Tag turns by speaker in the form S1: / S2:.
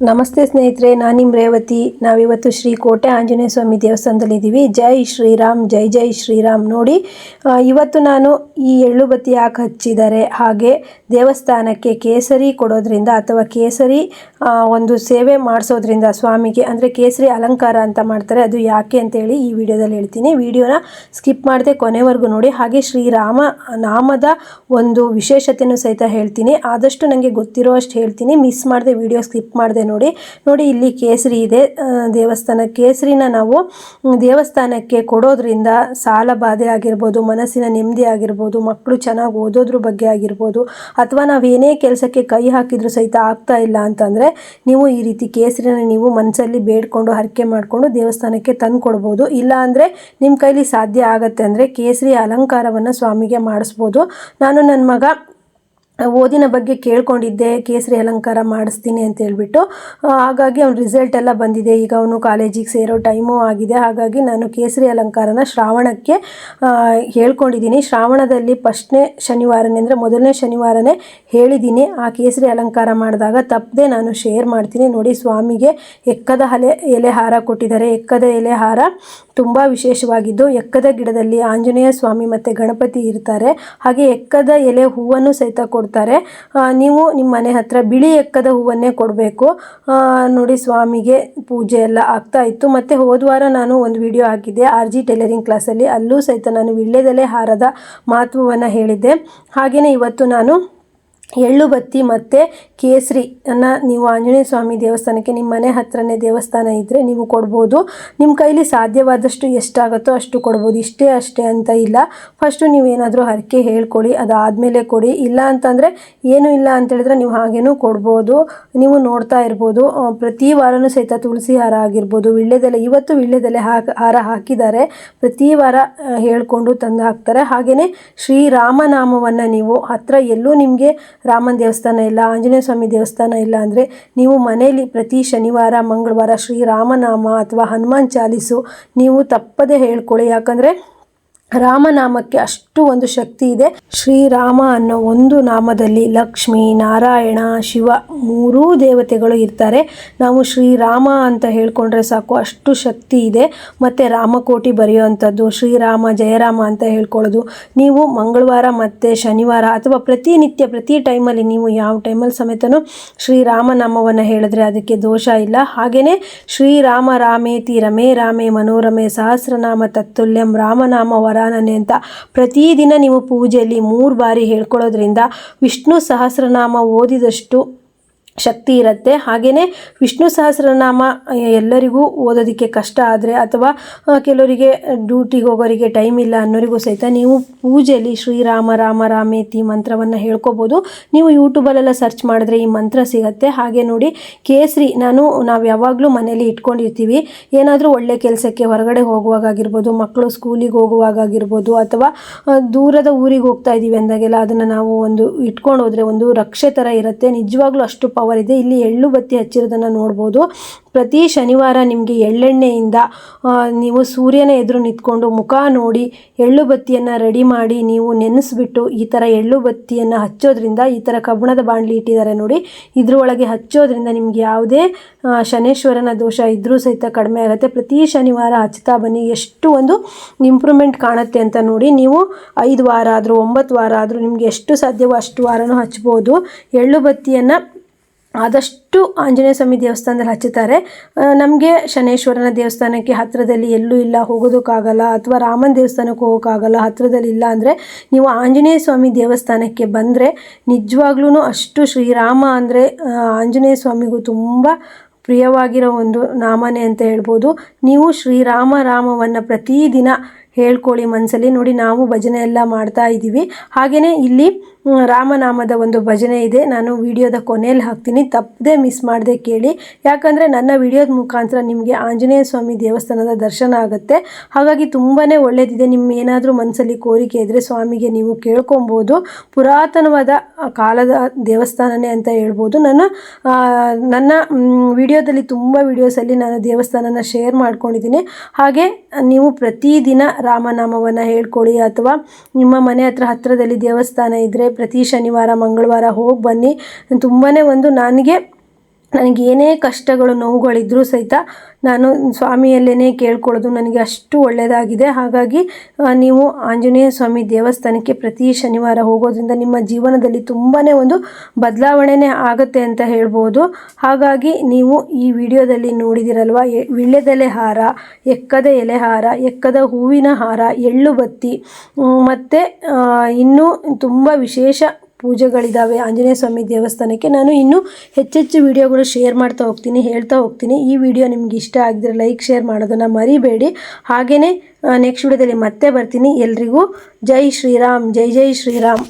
S1: ನಮಸ್ತೆ ಸ್ನೇಹಿತರೆ, ನಾನು ನಿಮ್ಮ ರೇವತಿ. ನಾವಿವತ್ತು ಶ್ರೀ ಕೋಟೆ ಆಂಜನೇಯ ಸ್ವಾಮಿ ದೇವಸ್ಥಾನದಲ್ಲಿದ್ದೀವಿ ಜೈ ಶ್ರೀರಾಮ್, ಜೈ ಜೈ ಶ್ರೀರಾಮ್ ನೋಡಿ ಇವತ್ತು ನಾನು ಈ ಎಳ್ಳು ಬತ್ತಿ ಯಾಕೆ ಹಚ್ಚಿದ್ದಾರೆ? ಹಾಗೆ ದೇವಸ್ಥಾನಕ್ಕೆ ಕೇಸರಿ ಕೊಡೋದ್ರಿಂದ ಅಥವಾ ಕೇಸರಿ ಒಂದು ಸೇವೆ ಮಾಡಿಸೋದ್ರಿಂದ ಸ್ವಾಮಿಗೆ, ಅಂದರೆ ಕೇಸರಿ ಅಲಂಕಾರ ಅಂತ ಮಾಡ್ತಾರೆ, ಅದು ಯಾಕೆ ಅಂತೇಳಿ ಈ ವಿಡಿಯೋದಲ್ಲಿ ಹೇಳ್ತೀನಿ. ವಿಡಿಯೋನ ಸ್ಕಿಪ್ ಮಾಡದೆ ಕೊನೆವರೆಗೂ ನೋಡಿ. ಹಾಗೆ ಶ್ರೀರಾಮ ನಾಮದ ಒಂದು ವಿಶೇಷತೆಯನ್ನು ಸಹಿತ ಹೇಳ್ತೀನಿ. ಆದಷ್ಟು ನನಗೆ ಗೊತ್ತಿರೋ ಅಷ್ಟು ಹೇಳ್ತೀನಿ. ಮಿಸ್ ಮಾಡದೆ ವಿಡಿಯೋ ಸ್ಕಿಪ್ ಮಾಡದೆ ನೋಡಿ ನೋಡಿ ಇಲ್ಲಿ ಕೇಸರಿ ಇದೆ. ದೇವಸ್ಥಾನ ಕೇಸರಿನ ನಾವು ದೇವಸ್ಥಾನಕ್ಕೆ ಕೊಡೋದ್ರಿಂದ ಸಾಲ ಬಾಧೆ ಆಗಿರ್ಬೋದು, ಮನಸ್ಸಿನ ನೆಮ್ಮದಿ ಆಗಿರ್ಬೋದು, ಮಕ್ಕಳು ಚೆನ್ನಾಗಿ ಓದೋದ್ರ ಬಗ್ಗೆ ಆಗಿರ್ಬೋದು, ಅಥವಾ ನಾವು ಏನೇ ಕೆಲಸಕ್ಕೆ ಕೈ ಹಾಕಿದ್ರು ಸಹಿತ ಆಗ್ತಾ ಇಲ್ಲ ಅಂತಂದರೆ, ನೀವು ಈ ರೀತಿ ಕೇಸರಿನ ನೀವು ಮನಸ್ಸಲ್ಲಿ ಬೇಡ್ಕೊಂಡು ಹರಕೆ ಮಾಡಿಕೊಂಡು ದೇವಸ್ಥಾನಕ್ಕೆ ತಂದು ಕೊಡ್ಬೋದು ಇಲ್ಲ ಅಂದರೆ ನಿಮ್ಮ ಕೈಲಿ ಸಾಧ್ಯ ಆಗತ್ತೆ ಅಂದರೆ ಕೇಸರಿ ಅಲಂಕಾರವನ್ನು ಸ್ವಾಮಿಗೆ ಮಾಡಿಸ್ಬೋದು. ನಾನು ನನ್ನ ಮಗ ಓದಿನ ಬಗ್ಗೆ ಕೇಳ್ಕೊಂಡಿದ್ದೆ, ಕೇಸರಿ ಅಲಂಕಾರ ಮಾಡಿಸ್ತೀನಿ ಅಂತ ಹೇಳ್ಬಿಟ್ಟು ಹಾಗಾಗಿ ಅವ್ನ ರಿಸಲ್ಟ್ ಎಲ್ಲ ಬಂದಿದೆ. ಈಗ ಅವನು ಕಾಲೇಜಿಗೆ ಸೇರೋ ಟೈಮು ಆಗಿದೆ. ಹಾಗಾಗಿ ನಾನು ಕೇಸರಿ ಅಲಂಕಾರನ ಶ್ರಾವಣಕ್ಕೆ ಹೇಳ್ಕೊಂಡಿದ್ದೀನಿ. ಶ್ರಾವಣದಲ್ಲಿ ಫಸ್ಟ್ನೇ ಶನಿವಾರನೇ, ಅಂದರೆ ಮೊದಲನೇ ಶನಿವಾರನೇ ಹೇಳಿದ್ದೀನಿ. ಆ ಕೇಸರಿ ಅಲಂಕಾರ ಮಾಡಿದಾಗ ತಪ್ಪದೆ ನಾನು ಶೇರ್ ಮಾಡ್ತೀನಿ. ನೋಡಿ, ಸ್ವಾಮಿಗೆ ಎಕ್ಕದ ಹಲೆ, ಎಲೆ ಹಾರ ಕೊಟ್ಟಿದ್ದಾರೆ. ಎಕ್ಕದ ಎಲೆ ಹಾರ ತುಂಬ ವಿಶೇಷವಾಗಿದ್ದು, ಎಕ್ಕದ ಗಿಡದಲ್ಲಿ ಆಂಜನೇಯ ಸ್ವಾಮಿ ಮತ್ತು ಗಣಪತಿ ಇರ್ತಾರೆ. ಹಾಗೆ ಎಕ್ಕದ ಎಲೆ ಹೂವನ್ನು ಸಹಿತ ಕೊಡ್ತಾರೆ. ಆ, ನೀವು ನಿಮ್ಮ ಮನೆ ಹತ್ರ ಬಿಳಿ ಎಕ್ಕದ ಹೂವನ್ನೇ ಕೊಡಬೇಕು. ನೋಡಿ ಸ್ವಾಮಿಗೆ ಪೂಜೆ ಎಲ್ಲ ಆಗ್ತಾ ಇತ್ತು. ಮತ್ತು ಹೋದ ವಾರ ನಾನು ಒಂದು ವಿಡಿಯೋ ಹಾಕಿದ್ದೆ. ಆರ್ ಜಿ ಟೈಲರಿಂಗ್ ಕ್ಲಾಸಲ್ಲಿ ಅಲ್ಲೂ ಸಹಿತ ನಾನು ವಿಳ್ಯದೆಲೆ ಹಾರದ ಮಹತ್ವವನ್ನು ಹೇಳಿದ್ದೆ. ಹಾಗೆಯೇ ಇವತ್ತು ನಾನು ಎಳ್ಳು ಬತ್ತಿ ಮತ್ತು ಕೇಸರಿ ಅನ್ನ ನೀವು ಆಂಜನೇಯ ಸ್ವಾಮಿ ದೇವಸ್ಥಾನಕ್ಕೆ ನಿಮ್ಮ ಮನೆ ಹತ್ರನೇ ದೇವಸ್ಥಾನ ಇದ್ದರೆ ನೀವು ಕೊಡ್ಬೋದು. ನಿಮ್ಮ ಕೈಲಿ ಸಾಧ್ಯವಾದಷ್ಟು ಎಷ್ಟಾಗುತ್ತೋ ಅಷ್ಟು ಕೊಡ್ಬೋದು. ಇಷ್ಟೇ ಅಷ್ಟೇ ಅಂತ ಇಲ್ಲ. ಫಸ್ಟು ನೀವೇನಾದರೂ ಹರಕೆ ಹೇಳ್ಕೊಳ್ಳಿ ಅದಾದಮೇಲೆ ಕೊಡಿ. ಇಲ್ಲ ಅಂತಂದರೆ ಏನೂ ಇಲ್ಲ ಅಂತೇಳಿದ್ರೆ ನೀವು ಹಾಗೇನೂ ಕೊಡ್ಬೋದು. ನೀವು ನೋಡ್ತಾ ಇರ್ಬೋದು. ಪ್ರತಿ ವಾರನೂ ಸಹಿತ ತುಳಸಿ ಹಾರ ಆಗಿರ್ಬೋದು. ವಿಳ್ಯದೆಲೆ, ಇವತ್ತು ವಿಳ್ಯದೆಲೆ ಹಾಕ, ಹಾರ ಹಾಕಿದ್ದಾರೆ. ಪ್ರತಿ ವಾರ ಹೇಳ್ಕೊಂಡು ತಂದು ಹಾಕ್ತಾರೆ. ಹಾಗೆಯೇ ಶ್ರೀರಾಮನಾಮವನ್ನು ನೀವು ಹತ್ರ ಎಲ್ಲೂ ನಿಮಗೆ ರಾಮನ ದೇವಸ್ಥಾನ ಇಲ್ಲ, ಆಂಜನೇಯ ಸ್ವಾಮಿ ದೇವಸ್ಥಾನ ಇಲ್ಲ ಅಂದರೆ ನೀವು ಮನೆಯಲ್ಲಿ ಪ್ರತಿ ಶನಿವಾರ, ಮಂಗಳವಾರ ಶ್ರೀರಾಮನಾಮ ಅಥವಾ ಹನುಮಾನ್ ಚಾಲೀಸು ನೀವು ತಪ್ಪದೇ ಹೇಳ್ಕೊಳ್ಳಿ. ಯಾಕಂದರೆ ರಾಮನಾಮಕ್ಕೆ ಅಷ್ಟು ಒಂದು ಶಕ್ತಿ ಇದೆ. ಶ್ರೀರಾಮ ಅನ್ನೋ ಒಂದು ನಾಮದಲ್ಲಿ ಲಕ್ಷ್ಮಿ, ನಾರಾಯಣ, ಶಿವ ಮೂರೂ ದೇವತೆಗಳು ಇರ್ತಾರೆ. ನಾವು ಶ್ರೀರಾಮ ಅಂತ ಹೇಳ್ಕೊಂಡ್ರೆ ಸಾಕು, ಅಷ್ಟು ಶಕ್ತಿ ಇದೆ. ಮತ್ತು ರಾಮಕೋಟಿ ಬರೆಯುವಂಥದ್ದು, ಶ್ರೀರಾಮ, ಜಯರಾಮ ಅಂತ ಹೇಳ್ಕೊಳ್ಳೋದು. ನೀವು ಮಂಗಳವಾರ ಮತ್ತು ಶನಿವಾರ ಅಥವಾ ಪ್ರತಿನಿತ್ಯ, ಪ್ರತಿ ಟೈಮಲ್ಲಿ ನೀವು ಯಾವ ಟೈಮಲ್ಲಿ ಸಮೇತನೂ ಶ್ರೀರಾಮನಾಮವನ್ನು ಹೇಳಿದ್ರೆ ಅದಕ್ಕೆ ದೋಷ ಇಲ್ಲ. ಹಾಗೆಯೇ ಶ್ರೀರಾಮ ರಾಮೇತಿ ರಮೇ ರಾಮೇ ಮನೋರಮೆ ಸಹಸ್ರನಾಮ ತತ್ತುಲ್ಯಂ ರಾಮನಾಮ ವರಾನನೆ ಅಂತ. ಪ್ರತಿದಿನ ನೀವು ಪೂಜೆಯಲ್ಲಿ ಮೂರು ಬಾರಿ ಹೇಳ್ಕೊಳ್ಳೋದ್ರಿಂದ ವಿಷ್ಣು ಸಹಸ್ರನಾಮ ಓದಿದಷ್ಟು ಶಕ್ತಿ ಇರುತ್ತೆ. ಹಾಗೆಯೇ ವಿಷ್ಣು ಸಹಸ್ರನಾಮ ಎಲ್ಲರಿಗೂ ಓದೋದಕ್ಕೆ ಕಷ್ಟ ಆದರೆ ಅಥವಾ ಕೆಲವರಿಗೆ ಡ್ಯೂಟಿಗೆ ಹೋಗೋರಿಗೆ ಟೈಮ್ ಇಲ್ಲ ಅನ್ನೋರಿಗೂ ಸಹಿತ ನೀವು ಪೂಜೆಯಲ್ಲಿ ಶ್ರೀರಾಮ ರಾಮ ರಾಮೇತಿ ಮಂತ್ರವನ್ನು ಹೇಳ್ಕೋಬೋದು. ನೀವು ಯೂಟ್ಯೂಬಲ್ಲೆಲ್ಲ ಸರ್ಚ್ ಮಾಡಿದ್ರೆ ಈ ಮಂತ್ರ ಸಿಗುತ್ತೆ. ಹಾಗೆ ನೋಡಿ, ಕೇಸರಿ ನಾನು ನಾವು ಯಾವಾಗಲೂ ಮನೇಲಿ ಇಟ್ಕೊಂಡಿರ್ತೀವಿ. ಏನಾದರೂ ಒಳ್ಳೆ ಕೆಲಸಕ್ಕೆ ಹೊರಗಡೆ ಹೋಗುವಾಗಾಗಿರ್ಬೋದು ಮಕ್ಕಳು ಸ್ಕೂಲಿಗೆ ಹೋಗುವಾಗಾಗಿರ್ಬೋದು ಅಥವಾ ದೂರದ ಊರಿಗೆ ಹೋಗ್ತಾ ಇದ್ದೀವಿ ಅಂದಾಗೆಲ್ಲ ಅದನ್ನು ನಾವು ಒಂದು ಇಟ್ಕೊಂಡು ಹೋದರೆ ಒಂದು ರಕ್ಷೆ ಥರ ಇರುತ್ತೆ. ನಿಜವಾಗ್ಲೂ ಅಷ್ಟು ಪವರ್ ಇದೆ ಇಲ್ಲಿ ಎಳ್ಳು ಬತ್ತಿ ಹಚ್ಚಿರೋದನ್ನು ನೋಡ್ಬೋದು. ಪ್ರತಿ ಶನಿವಾರ ನಿಮಗೆ ಎಳ್ಳೆಣ್ಣೆಯಿಂದ ನೀವು ಸೂರ್ಯನ ಎದುರು ನಿಂತ್ಕೊಂಡು ಮುಖ ನೋಡಿ ಎಳ್ಳು ಬತ್ತಿಯನ್ನು ರೆಡಿ ಮಾಡಿ ನೀವು ನೆನೆಸ್ಬಿಟ್ಟು ಈ ಥರ ಎಳ್ಳು ಬತ್ತಿಯನ್ನು ಹಚ್ಚೋದ್ರಿಂದ, ಈ ಥರ ಕಬ್ಬಣದ ಬಾಣಲಿ ಇಟ್ಟಿದ್ದಾರೆ ನೋಡಿ. ಇದರೊಳಗೆ ಹಚ್ಚೋದ್ರಿಂದ ನಿಮಗೆ ಯಾವುದೇ ಶನೇಶ್ವರನ ದೋಷ ಇದ್ದರೂ ಸಹಿತ ಕಡಿಮೆ ಆಗುತ್ತೆ. ಪ್ರತಿ ಶನಿವಾರ ಹಚ್ತಾ ಬನ್ನಿ. ಎಷ್ಟು ಒಂದು ಇಂಪ್ರೂವ್ಮೆಂಟ್ ಕಾಣುತ್ತೆ ಅಂತ ನೋಡಿ. ನೀವು ಐದು ವಾರ ಆದರೂ, ಒಂಬತ್ತು ವಾರ ಆದರೂ ನಿಮಗೆ ಎಷ್ಟು ಸಾಧ್ಯವೋ ಅಷ್ಟು ವಾರನೂ ಹಚ್ಬೋದು. ಎಳ್ಳು ಬತ್ತಿಯನ್ನು ಆದಷ್ಟು ಆಂಜನೇಯ ಸ್ವಾಮಿ ದೇವಸ್ಥಾನದಲ್ಲಿ ಹಚ್ಚುತ್ತಾರೆ. ನಮಗೆ ಶನೇಶ್ವರನ ದೇವಸ್ಥಾನಕ್ಕೆ ಹತ್ತಿರದಲ್ಲಿ ಎಲ್ಲೂ ಇಲ್ಲ, ಹೋಗೋದಕ್ಕಾಗಲ್ಲ, ಅಥವಾ ರಾಮನ ದೇವಸ್ಥಾನಕ್ಕೆ ಹೋಗೋಕ್ಕಾಗಲ್ಲ, ಹತ್ತಿರದಲ್ಲಿ ಇಲ್ಲ ಅಂದರೆ ನೀವು ಆಂಜನೇಯ ಸ್ವಾಮಿ ದೇವಸ್ಥಾನಕ್ಕೆ ಬಂದರೆ ನಿಜವಾಗ್ಲೂ ಅಷ್ಟು ಶ್ರೀರಾಮ ಅಂದರೆ ಆಂಜನೇಯ ಸ್ವಾಮಿಗೂ ತುಂಬ ಪ್ರಿಯವಾಗಿರೋ ಒಂದು ನಾಮನೆ ಅಂತ ಹೇಳ್ಬೋದು. ನೀವು ಶ್ರೀರಾಮ ರಾಮವನ್ನು ಪ್ರತಿದಿನ ಹೇಳ್ಕೊಳ್ಳಿ ಮನಸ್ಸಲ್ಲಿ ನೋಡಿ ನಾವು ಭಜನೆ ಎಲ್ಲ ಮಾಡ್ತಾ ಇದ್ದೀವಿ ಹಾಗೆಯೇ ಇಲ್ಲಿ ರಾಮನಾಮದ ಒಂದು ಭಜನೆ ಇದೆ. ನಾನು ವಿಡಿಯೋದ ಕೊನೆಯಲ್ಲಿ ಹಾಕ್ತೀನಿ. ತಪ್ಪದೆ ಮಿಸ್ ಮಾಡದೆ ಕೇಳಿ. ಯಾಕಂದರೆ ನನ್ನ ವಿಡಿಯೋದ ಮುಖಾಂತರ ನಿಮಗೆ ಆಂಜನೇಯ ಸ್ವಾಮಿ ದೇವಸ್ಥಾನದ ದರ್ಶನ ಆಗುತ್ತೆ. ಹಾಗಾಗಿ ತುಂಬಾ ಒಳ್ಳೆಯದಿದೆ ನಿಮ್ಮ ಏನಾದರೂ ಮನಸ್ಸಲ್ಲಿ ಕೋರಿಕೆ ಇದ್ದರೆ ಸ್ವಾಮಿಗೆ ನೀವು ಕೇಳ್ಕೊಬೋದು. ಪುರಾತನವಾದ ಕಾಲದ ದೇವಸ್ಥಾನನೇ ಅಂತ ಹೇಳ್ಬೋದು. ನನ್ನ ನನ್ನ ವಿಡಿಯೋದಲ್ಲಿ ತುಂಬ ವಿಡಿಯೋಸಲ್ಲಿ ನಾನು ದೇವಸ್ಥಾನನ ಶೇರ್ ಮಾಡ್ಕೊಂಡಿದ್ದೀನಿ. ಹಾಗೆ ನೀವು ಪ್ರತಿದಿನ ರಾಮನಾಮವನ್ನು ಹೇಳ್ಕೊಳ್ಳಿ. ಅಥವಾ ನಿಮ್ಮ ಮನೆ ಹತ್ರ ಹತ್ತಿರದಲ್ಲಿ ದೇವಸ್ಥಾನ ಇದ್ದರೆ ಪ್ರತಿ ಶನಿವಾರ ಮಂಗಳವಾರ ಹೋಗಿ ಬನ್ನಿ. ತುಂಬಾ ಒಂದು ನನಗೆ ನನಗೆ ಏನೇ ಕಷ್ಟಗಳು, ನೋವುಗಳಿದ್ರೂ ಸಹಿತ ನಾನು ಸ್ವಾಮಿಯಲ್ಲೇ ಕೇಳ್ಕೊಳ್ಳೋದು. ನನಗೆ ಅಷ್ಟು ಒಳ್ಳೆಯದಾಗಿದೆ. ಹಾಗಾಗಿ ನೀವು ಆಂಜನೇಯ ಸ್ವಾಮಿ ದೇವಸ್ಥಾನಕ್ಕೆ ಪ್ರತಿ ಶನಿವಾರ ಹೋಗೋದ್ರಿಂದ ನಿಮ್ಮ ಜೀವನದಲ್ಲಿ ತುಂಬಾ ಒಂದು ಬದಲಾವಣೆನೇ ಆಗುತ್ತೆ ಅಂತ ಹೇಳ್ಬೋದು. ಹಾಗಾಗಿ, ನೀವು ಈ ವಿಡಿಯೋದಲ್ಲಿ ನೋಡಿದಿರಲ್ವ ವಿಳ್ಯದೆಲೆ ಹಾರ, ಎಕ್ಕದ ಎಲೆ ಹಾರ, ಎಕ್ಕದ ಹೂವಿನ ಹಾರ, ಎಳ್ಳು ಬತ್ತಿ ಮತ್ತು ಇನ್ನೂ ತುಂಬ ವಿಶೇಷ ಪೂಜೆಗಳಿದ್ದಾವೆ ಆಂಜನೇಯ ಸ್ವಾಮಿ ದೇವಸ್ಥಾನಕ್ಕೆ ನಾನು ಇನ್ನೂ ಹೆಚ್ಚೆಚ್ಚು ವಿಡಿಯೋಗಳು ಶೇರ್ ಮಾಡ್ತಾ ಹೋಗ್ತೀನಿ, ಹೇಳ್ತಾ ಹೋಗ್ತೀನಿ. ಈ ವಿಡಿಯೋ ನಿಮ್ಗೆ ಇಷ್ಟ ಆಗಿದ್ರೆ ಲೈಕ್, ಶೇರ್ ಮಾಡೋದನ್ನು ಮರಿಬೇಡಿ. ಹಾಗೆಯೇ ನೆಕ್ಸ್ಟ್ ವಿಡಿಯೋದಲ್ಲಿ ಮತ್ತೆ ಬರ್ತೀನಿ. ಎಲ್ರಿಗೂ ಜೈ ಶ್ರೀರಾಮ್, ಜೈ ಜೈ ಶ್ರೀರಾಮ್.